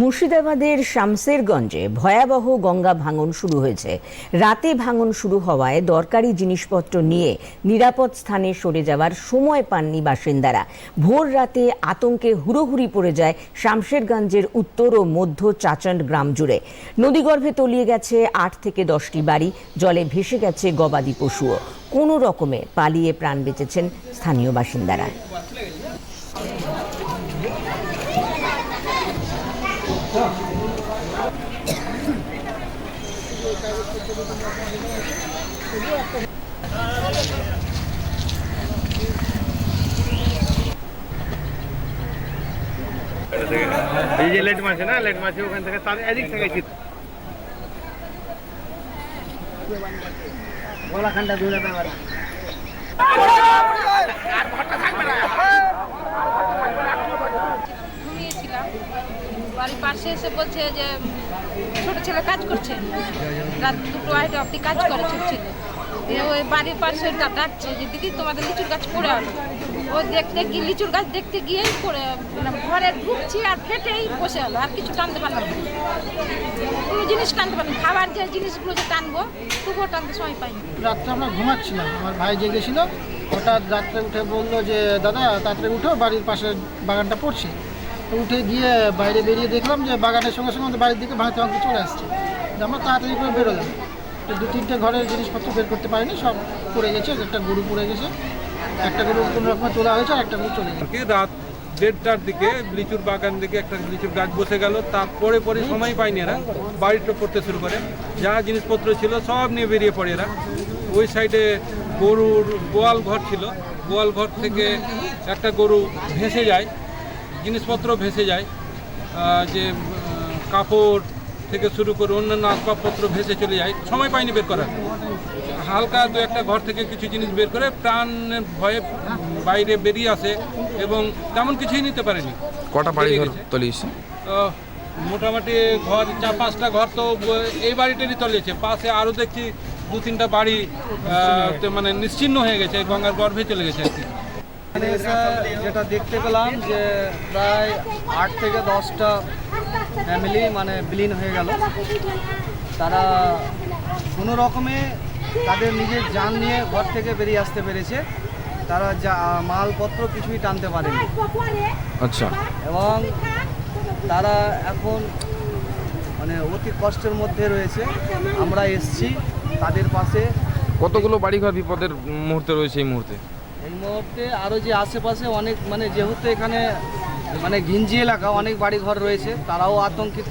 মুর্শিদাবাদের শামসেরগঞ্জে ভয়াবহ গঙ্গা ভাঙন শুরু হয়েছে। রাতে ভাঙন শুরু হওয়ায় দরকারি জিনিসপত্র নিয়ে নিরাপদ স্থানে সরে যাওয়ার সময় পাননি বাসিন্দারা। ভোর রাতে আতঙ্কে হুড়োহুড়ি পড়ে যায় শামশেরগঞ্জের উত্তর ও মধ্য চাচণ্ড গ্রাম জুড়ে। নদীগর্ভে তলিয়ে গেছে আট থেকে দশটি বাড়ি, জলে ভেসে গেছে গবাদি পশুও। কোনো রকমে পালিয়ে প্রাণ বেঁচেছেন স্থানীয় বাসিন্দারা। এই যে লেট মাছে না লেট মাছে ওখান থেকে তার এদিক থেকে গলাখানটা ধরে দেওয়ার ঘুমিয়েছিলাম। বাড়ির পাশে এসে বলছে যে, ছোট ছেলে কাজ করছে। রাত দুটো আড়াইটা অব্দি কাজ করে ছোট দিয়ে ওই বাড়ির পাশে ডাকছে যে, দিদি, তোমাদের লিচুর গাছ পড়ে আলো ও দেখতে গিয়ে লিচুর গাছ দেখতে গিয়েই পড়ে মানে ঘরে ঢুকছি আর ফেটেই বসে হলো আর কিছু টানতে পারলাম না। কোনো জিনিস টানতে পারলাম। খাবার যে জিনিসগুলো যে টানবো, তবুও টানতে সময় পাইনি। রাত্রে আমরা ঘুমাচ্ছিলাম। আমার ভাই জেগেছিল। হঠাৎ রাত্রে উঠে বলল যে, দাদা, তাড়াতাড়ি উঠো, বাড়ির পাশে বাগানটা পড়ছে। উঠে গিয়ে বাইরে বেরিয়ে দেখলাম যে, বাগানের সঙ্গে সঙ্গে আমাদের বাড়ির দিকে ভাঙতে ভাঙতে চলে আসছে। আমরা তাড়াতাড়ি করে বেরোলাম। তো দু তিনটে ঘরের জিনিসপত্র বের করতে পারিনি, সব পড়ে গেছে, একটা গরু পড়ে গেছে, একটা গরু কোনো রকমে তোলা হয়েছে, আর একটা গরু চলে গেছে। রাত দেড়টার দিকে লিচুর বাগান দিকে একটা লিচুর গাছ বসে গেল, তারপরে পরে সময় পায়নি এরা বাড়িটা পড়তে শুরু করে। যা জিনিসপত্র ছিল সব নিয়ে বেরিয়ে পড়ে এরা। ওই সাইডে গরুর গোয়াল ঘর ছিল, গোয়াল ঘর থেকে একটা গরু ভেসে যায়, জিনিসপত্র ভেসে যায় যে কাপড় থেকে শুরু করে অন্যান্য আসবাবপত্র ভেসে চলে যায়। সময় পায়নি বের করার। হালকা দু একটা ঘর থেকে কিছু জিনিস বের করে প্রাণের ভয়ে বাইরে বেরিয়ে আসে এবং তেমন কিছুই নিতে পারেনি। কটা বাড়ি ঘর তলিয়েছে তো মোটামুটি ঘর চার পাঁচটা ঘর তো এই বাড়িটারই তলিয়েছে। পাশে আরও দেখছি দু তিনটা বাড়ি মানে নিশ্চিহ্ন হয়ে গেছে গঙ্গার গর্ভে চলে গেছে আর কি। এখানে এসে যেটা দেখতে পেলাম যে প্রায় আট থেকে দশটা ফ্যামিলি মানে বিলীন হয়ে গেল। তারা কোনো রকমে তাদের নিজের যান নিয়ে ঘর থেকে বেরিয়ে আসতে পেরেছে। তারা যা মালপত্র কিছুই টানতে পারেনি। আচ্ছা। এবং তারা এখন মানে অতি কষ্টের মধ্যে রয়েছে। আমরা এসছি তাদের পাশে। কতগুলো বাড়িঘর বিপদের মুহূর্তে রয়েছে এই মুহূর্তে? এই মুহূর্তে আরও যে আশেপাশে অনেক মানে যেহেতু এখানে মানে ঘিঞ্জি এলাকা অনেক বাড়ি ঘর রয়েছে তারাও আতঙ্কিত।